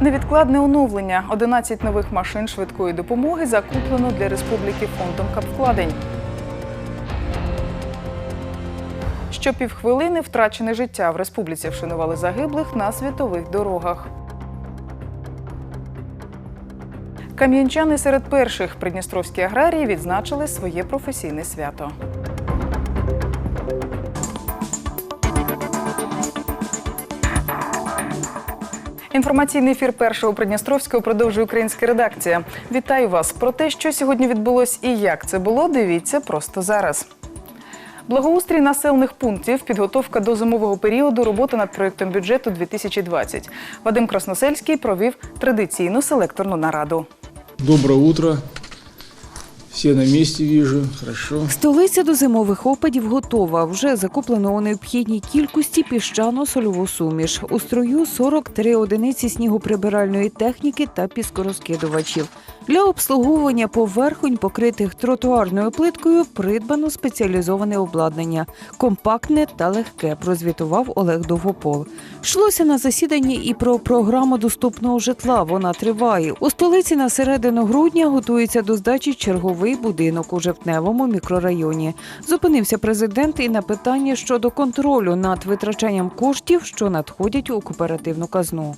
Невідкладне оновлення. 11 нових машин швидкої допомоги закуплено для республіки фондом капвкладень. Щопівхвилини втрачене життя в республіці вшанували загиблих на світових дорогах. Кам'янчани серед перших придністровські аграрії відзначили своє професійне свято. Інформаційний ефір першого Придністровського продовжує українська редакція. Вітаю вас про те, що сьогодні відбулось і як це було. Дивіться просто зараз. Благоустрій населених пунктів, підготовка до зимового періоду, робота над проєктом бюджету 2020. Вадим Красносельський провів традиційну селекторну нараду. Доброе утро. Все на месте вижу. Хорошо. Столиця до зимових опадів готова. Вже закуплено у необхідній кількості піщано-сольову суміш. У строю 43 одиниці снігоприбиральної техніки та піскорозкидувачів. Для обслуговування поверхонь, покритих тротуарною плиткою, придбано спеціалізоване обладнання, компактне та легке, прозвітував Олег Довгопол. Йшлося на засіданні і про програму доступного житла. Вона триває. У столиці на середину грудня готується до здачі черговий будинок у жовтневому мікрорайоні. Зупинився президент і на питання щодо контролю над витрачанням коштів, що надходять у кооперативну казну.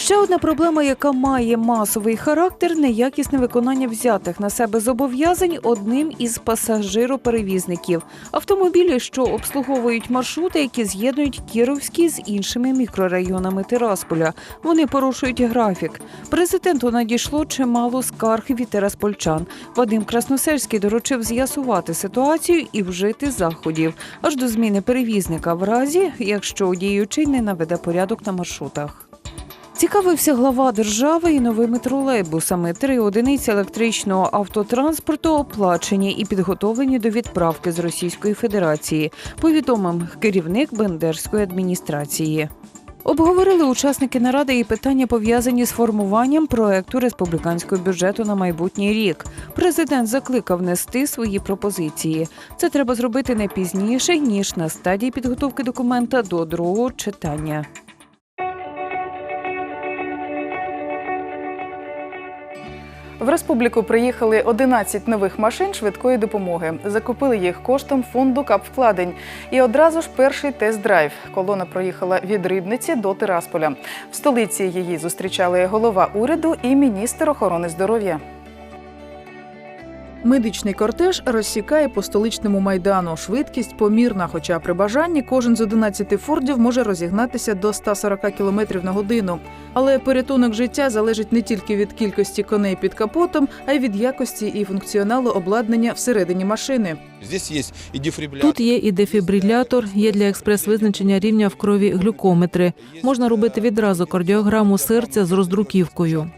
Ще одна проблема, яка має масовий характер, неякісне виконання взятих на себе зобов'язань одним із пасажироперевізників. Автомобілі, що обслуговують маршрути, які з'єднують Кіровський з іншими мікрорайонами Тирасполя. Вони порушують графік. Президенту надійшло чимало скарг від тераспольчан. Вадим Красносельський доручив з'ясувати ситуацію і вжити заходів аж до зміни перевізника в разі, якщо діючий не наведе порядок на маршрутах. Цікавився глава держави і новими тролейбусами. Три одиниці електричного автотранспорту оплачені і підготовлені до відправки з Російської Федерації. Повідомив керівник Бендерської адміністрації. Обговорили учасники наради і питання пов'язані з формуванням проекту республіканського бюджету на майбутній рік. Президент закликав внести свої пропозиції. Це треба зробити не пізніше ніж на стадії підготовки документа до другого читання. В республіку приїхали 11 нових машин швидкої допомоги. Закупили їх коштом фонду капвкладень. І одразу ж перший тест-драйв. Колона проїхала від Рибниці до Тирасполя. В столиці її зустрічали голова уряду і міністр охорони здоров'я. Медичний кортеж розсікає по столичному майдану. Швидкість помірна, хоча при бажанні кожен з 11 фордів може розігнатися до 140 км на годину. Але порятунок життя залежить не тільки від кількості коней під капотом, а й від якості і функціоналу обладнання всередині машини. Здесь есть и. Тут є і дефібрилятор, є для експрес-визначення рівня в крові глюкометри. Можна робити відразу кардіограму серця з роздруківкою.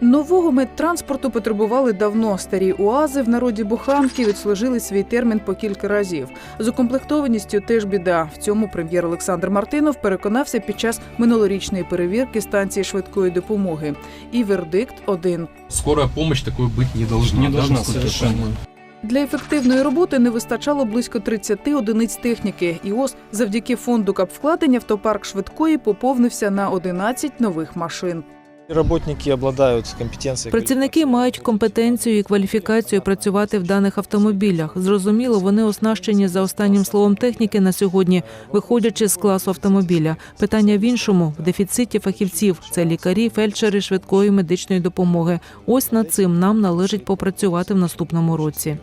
Нового медтранспорту потребували давно. Старі УАЗи в народі буханки відслужили свій термін по кілька разів. З укомплектованістю теж біда. В цьому прем'єр Олександр Мартинов переконався під час минулорічної перевірки станції швидкої допомоги. І вердикт один. Скорая помощь такой быть не должна. Не должна совершенно. Для ефективної роботи не вистачало близько 30 одиниць техніки. І ось завдяки фонду капвкладень автопарк швидкої поповнився на 11 нових машин. Работники обладают компетенцией. Працівники мають компетенцію і кваліфікацію працювати в даних автомобілях. Зрозуміло, вони оснащені за останнім словом техніки на сьогодні, виходячи з класу автомобіля. Питання в іншому в дефіциті фахівців. Це лікарі, фельдшери швидкої медичної допомоги. Ось над цим нам належить попрацювати в наступному році.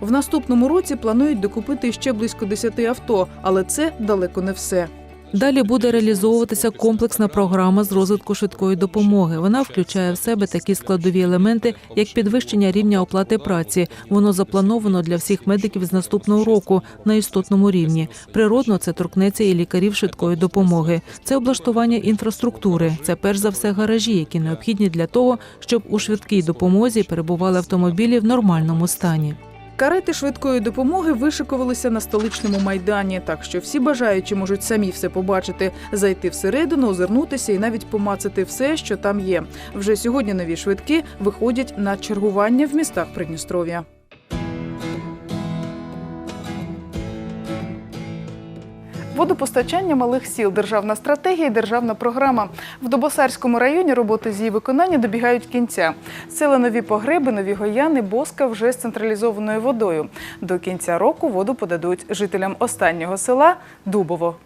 В наступному році планують докупити ще близько 10 авто, але це далеко не все. Далі буде реалізовуватися комплексна програма з розвитку швидкої допомоги. Вона включає в себе такі складові елементи, як підвищення рівня оплати праці. Воно заплановано для всіх медиків з наступного року на істотному рівні. Природно, це торкнеться і лікарів швидкої допомоги. Це облаштування інфраструктури. Це перш за все гаражі, які необхідні для того, щоб у швидкій допомозі перебували автомобілі в нормальному стані. Карети швидкої допомоги вишикувалися на столичному майдані, так що всі бажаючі можуть самі все побачити, зайти всередину, озирнутися і навіть помацати все, що там є. Вже сьогодні нові швидкі виходять на чергування в містах Водопостачання малих сіл, державна стратегія і державна програма. В Добосарському районі роботи з її виконання добігають кінця. Сели нові погреби, нові гояни, боска вже з централізованою водою. До кінця року воду подадуть жителям останнього села Дубово.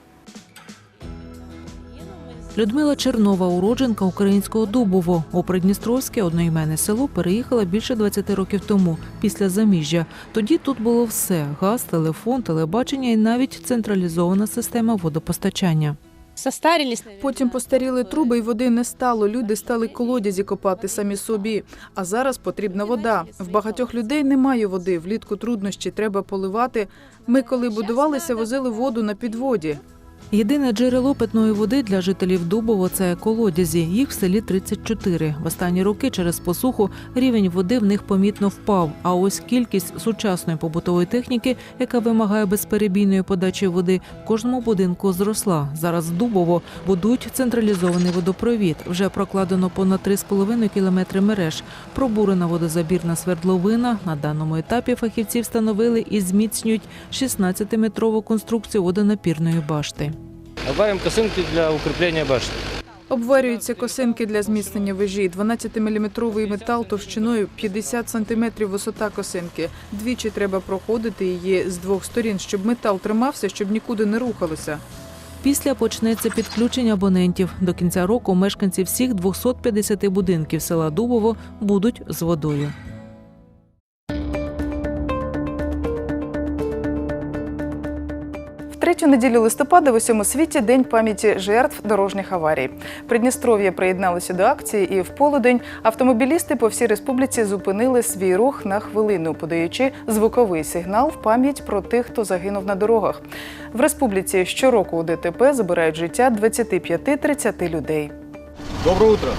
Людмила Чернова, уродженка українського Дубово. У Придністровське одноіменне село переїхала більше 20 років тому, після заміжжя. Тоді тут було все: газ, телефон, телебачення і навіть централізована система водопостачання. Потім постаріли труби і води не стало. Люди стали колодязі копати самі собі. А зараз потрібна вода. В багатьох людей немає води. Влітку труднощі треба поливати. Ми, коли будувалися, возили воду на підводі. Єдине джерело питної води для жителів Дубово це колодязі. Їх в селі 34. В останні роки через посуху рівень води в них помітно впав. А ось кількість сучасної побутової техніки, яка вимагає безперебійної подачі води, в кожному будинку зросла. Зараз в Дубово будують централізований водопровід. Вже прокладено понад 3,5 кілометри мереж. Пробурена водозабірна свердловина. На даному етапі фахівці встановили і зміцнюють 16-метрову конструкцію водонапірної башти. Добавим косынки для укрепления башни. Обварюються косинки для зміцнення вежі. 12-мм метал товщиною 50 см висота косинки. Двічі треба проходити її з двох сторін, щоб метал тримався, щоб нікуди не рухалося. Після почнеться підключення абонентів. До кінця року мешканці всіх 250 будинків села Дубово будуть з водою. третю неділю листопада в усьому світі День пам'яті жертв дорожніх аварій. Придністров'я приєдналося до акції, і в полудень автомобілісти по всій республіці зупинили свій рух на хвилину, подаючи звуковий сигнал в пам'ять про тих, хто загинув на дорогах. В республіці щороку у ДТП забирають життя 25-30 людей. Доброе утро!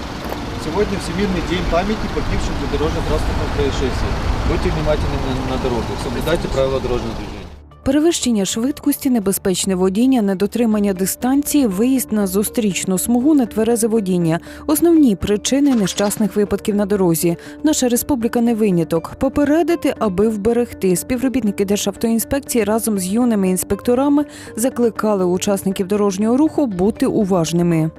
Сегодня Всемирный день памяти погибшим при дорожно-транспортных происшествиях. Будьте внимательны на, на дорогах, соблюдайте правила дорожного движения. Перевищення швидкості, небезпечне водіння, недотримання дистанції, виїзд на зустрічну смугу, нетверезе водіння основні причини нещасних випадків на дорозі. Наша республіка не виняток. Попередити, аби вберегти. Співробітники Державтоінспекції разом з юними інспекторами закликали учасників дорожнього руху бути уважними.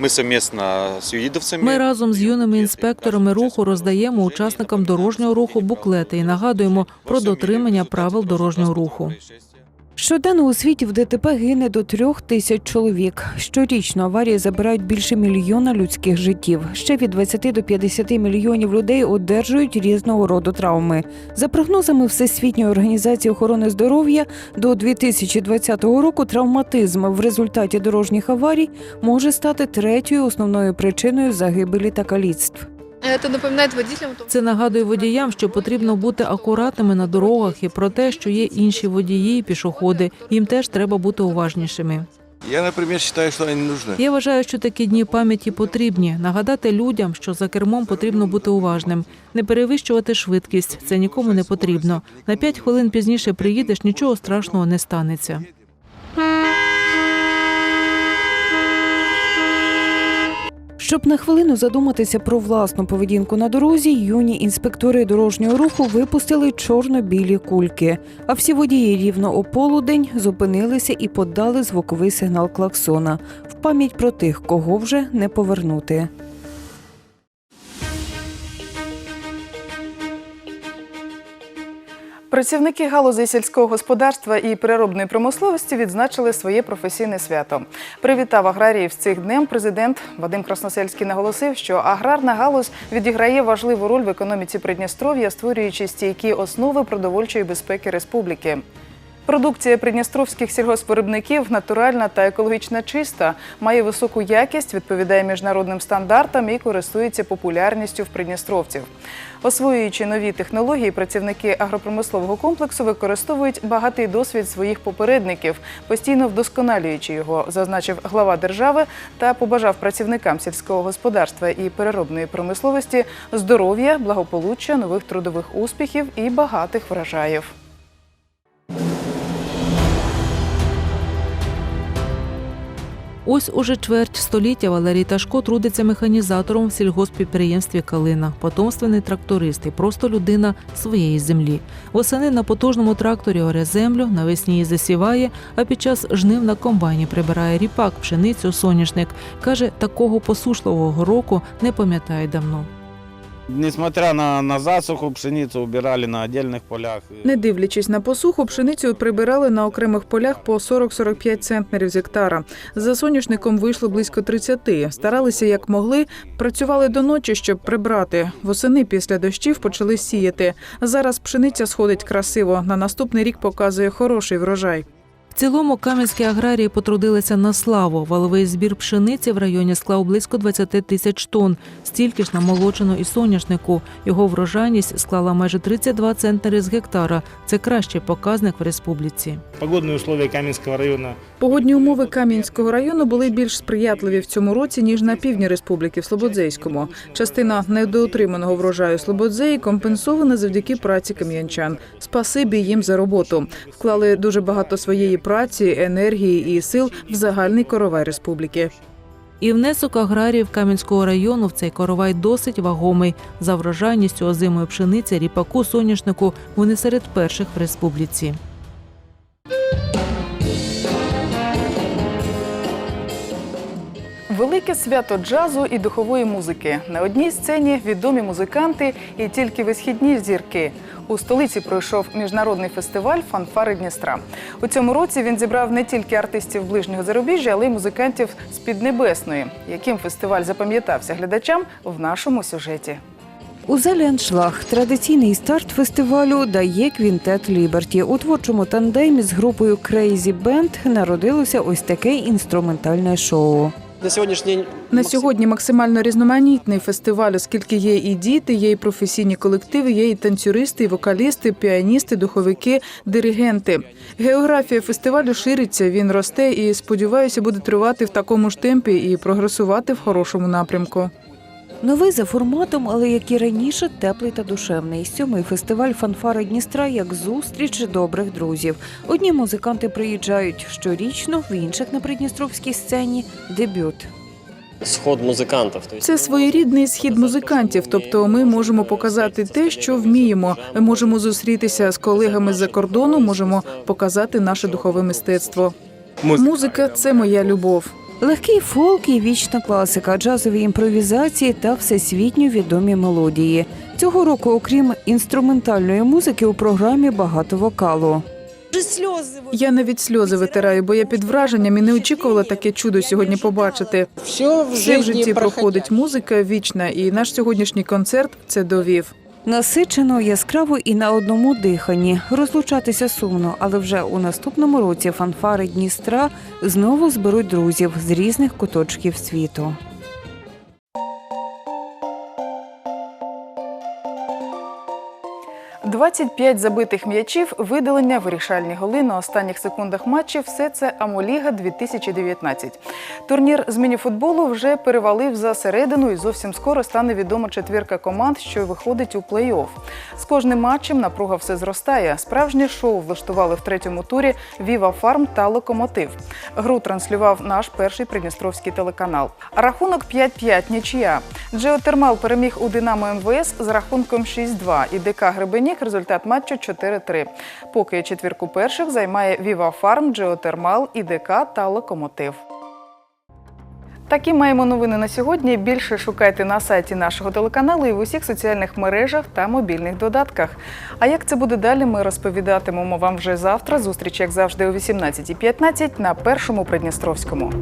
Ми совместно з юїдовцями. Ми разом з юними інспекторами руху роздаємо учасникам дорожнього руху буклети і нагадуємо про дотримання правил дорожнього руху. Щоденно у світі в ДТП гине до трьох тисяч чоловік. Щорічно аварії забирають більше мільйона людських життів. Ще від 20 до 50 мільйонів людей одержують різного роду травми. За прогнозами Всесвітньої організації охорони здоров'я, до 2020 року травматизм в результаті дорожніх аварій може стати третьою основною причиною загибелі та каліцтв. Это напоминает водителям о Це нагадує водіям, що потрібно бути акуратними на дорогах і про те, що є інші водії і пішоходи. Їм теж треба бути уважнішими. Я, наприклад, вважаю, що вони не нужны. Я вважаю, що такі дні пам'яті потрібні. Нагадати людям, що за кермом потрібно бути уважним, не перевищувати швидкість. Це нікому не потрібно. На п'ять хвилин пізніше приїдеш, нічого страшного не станеться. Щоб на хвилину задуматися про власну поведінку на дорозі, юні інспектори дорожнього руху випустили чорно-білі кульки. А всі водії рівно о полудень зупинилися і подали звуковий сигнал клаксона в пам'ять про тих, кого вже не повернути. Працівники галузі сільського господарства і переробної промисловості відзначили своє професійне свято. Привітав аграріїв з цих днем. Президент Вадим Красносельський наголосив, що аграрна галузь відіграє важливу роль в економіці Придністров'я, створюючи стійкі основи продовольчої безпеки республіки. Продукція придністровських сільгоспвиробників натуральна та екологічно чиста, має високу якість, відповідає міжнародним стандартам і користується популярністю в придністровців. Освоюючи нові технології, працівники агропромислового комплексу використовують багатий досвід своїх попередників, постійно вдосконалюючи його, зазначив глава держави та побажав працівникам сільського господарства і переробної промисловості здоров'я, благополуччя, нових трудових успіхів і багатих врожаїв. Ось уже чверть століття Валерій Ташко трудиться механізатором в сільгоспідприємстві Калина, потомственний тракторист і просто людина своєї землі. Восени на потужному тракторі оре землю, навесні її засіває, а під час жнив на комбайні прибирає ріпак, пшеницю, соняшник. Каже, такого посушливого року не пам'ятає давно. Несмотря на, на засуху, пшеницу убирали на отдельных полях. Не дивлячись на посуху, пшеницю прибирали на окремих полях по 40-45 центнерів з гектара. За соняшником вийшло близько 30. Старалися як могли, працювали до ночі, щоб прибрати. Восени після дощів почали сіяти. Зараз пшениця сходить красиво. На наступний рік показує хороший врожай. В цілому кам'янські аграрії потрудилися на славу. Валовий збір пшениці в районі склав близько 20 тисяч тонн, стільки ж на молочину і соняшнику. Його врожайність склала майже 32 центнери з гектара. Це кращий показник в республіці. Погодные условия Каменского района Погодні умови Кам'янського району були більш сприятливі в цьому році ніж на півдні республіки в Слободзейському. Частина недоотриманого врожаю Слободзеї компенсована завдяки праці кам'янчан. Спасибі їм за роботу. Вклали дуже багато своєї праці, енергії і сил в загальний коровай республіки. І внесок аграріїв Кам'янського району в цей коровай досить вагомий. За врожайністю озимої пшениці, ріпаку, соняшнику вони серед перших в республіці. Велике свято джазу і духової музики. На одній сцені відомі музиканти і тільки висхідні зірки. У столиці пройшов міжнародний фестиваль Фанфари Дністра. У цьому році він зібрав не тільки артистів ближнього зарубіжжя, але й музикантів з Піднебесної. Яким фестиваль запам'ятався глядачам в нашому сюжеті. У залі «Аншлаг» традиційний старт фестивалю дає квінтет Ліберті. У творчому тандемі з групою Crazy Band народилося ось таке інструментальне шоу. На сьогоднішній день На сьогодні максимально різноманітний фестиваль, оскільки є і діти, є і професійні колективи, є і танцюристи, і вокалісти, піаністи, духовики, диригенти. Географія фестивалю шириться, він росте і сподіваюся, буде тривати в такому ж темпі і прогресувати в хорошому напрямку. Новий за форматом, але як і раніше, теплий та душевний. Сьомий фестиваль фанфари Дністра як зустріч добрих друзів. Одні музиканти приїжджають щорічно, в інших на придністровській сцені дебют. сход музикантів. Це своєрідний схід музикантів. Тобто, ми можемо показати те, що вміємо. Ми можемо зустрітися з колегами з-за кордону, можемо показати наше духове мистецтво. Музика це моя любов. Легкий фолк і вічна класика, джазові імпровізації та всесвітньо відомі мелодії. Цього року, окрім інструментальної музики, у програмі багато вокалу. Я навіть сльози витираю, бо я під враженням і не очікувала таке чудо сьогодні побачити. Все в в житті проходить музика вічна, і наш сьогоднішній концерт це довів. Насичено, яскраво і на одному диханні. Розлучатися сумно, але вже у наступному році фанфари Дністра знову зберуть друзів з різних куточків світу. – 25 забитих м'ячів, видалення, вирішальні голи на останніх секундах матчів – все це Амоліга 2019. Турнір з мініфутболу вже перевалив за середину і зовсім скоро стане відома четвірка команд, що виходить у плей-офф. З кожним матчем напруга все зростає. Справжнє шоу влаштували в третьому турі Віва Фарм та Локомотив. Гру транслював наш перший придністровський телеканал. Рахунок 5-5 нічия. Джеотермал переміг у Динамо МВС з рахунком 6-2 і ДК Гребенік результат матчу 4-3. Поки четвірку перших займає Віва Фарм, Джеотермал, ІДК та Локомотив. Такі маємо новини на сьогодні. Більше шукайте на сайті нашого телеканалу і в усіх соціальних мережах та мобільних додатках. А як це буде далі, ми розповідатимемо вам вже завтра. Зустріч, як завжди, о 18.15 на першому Придністровському.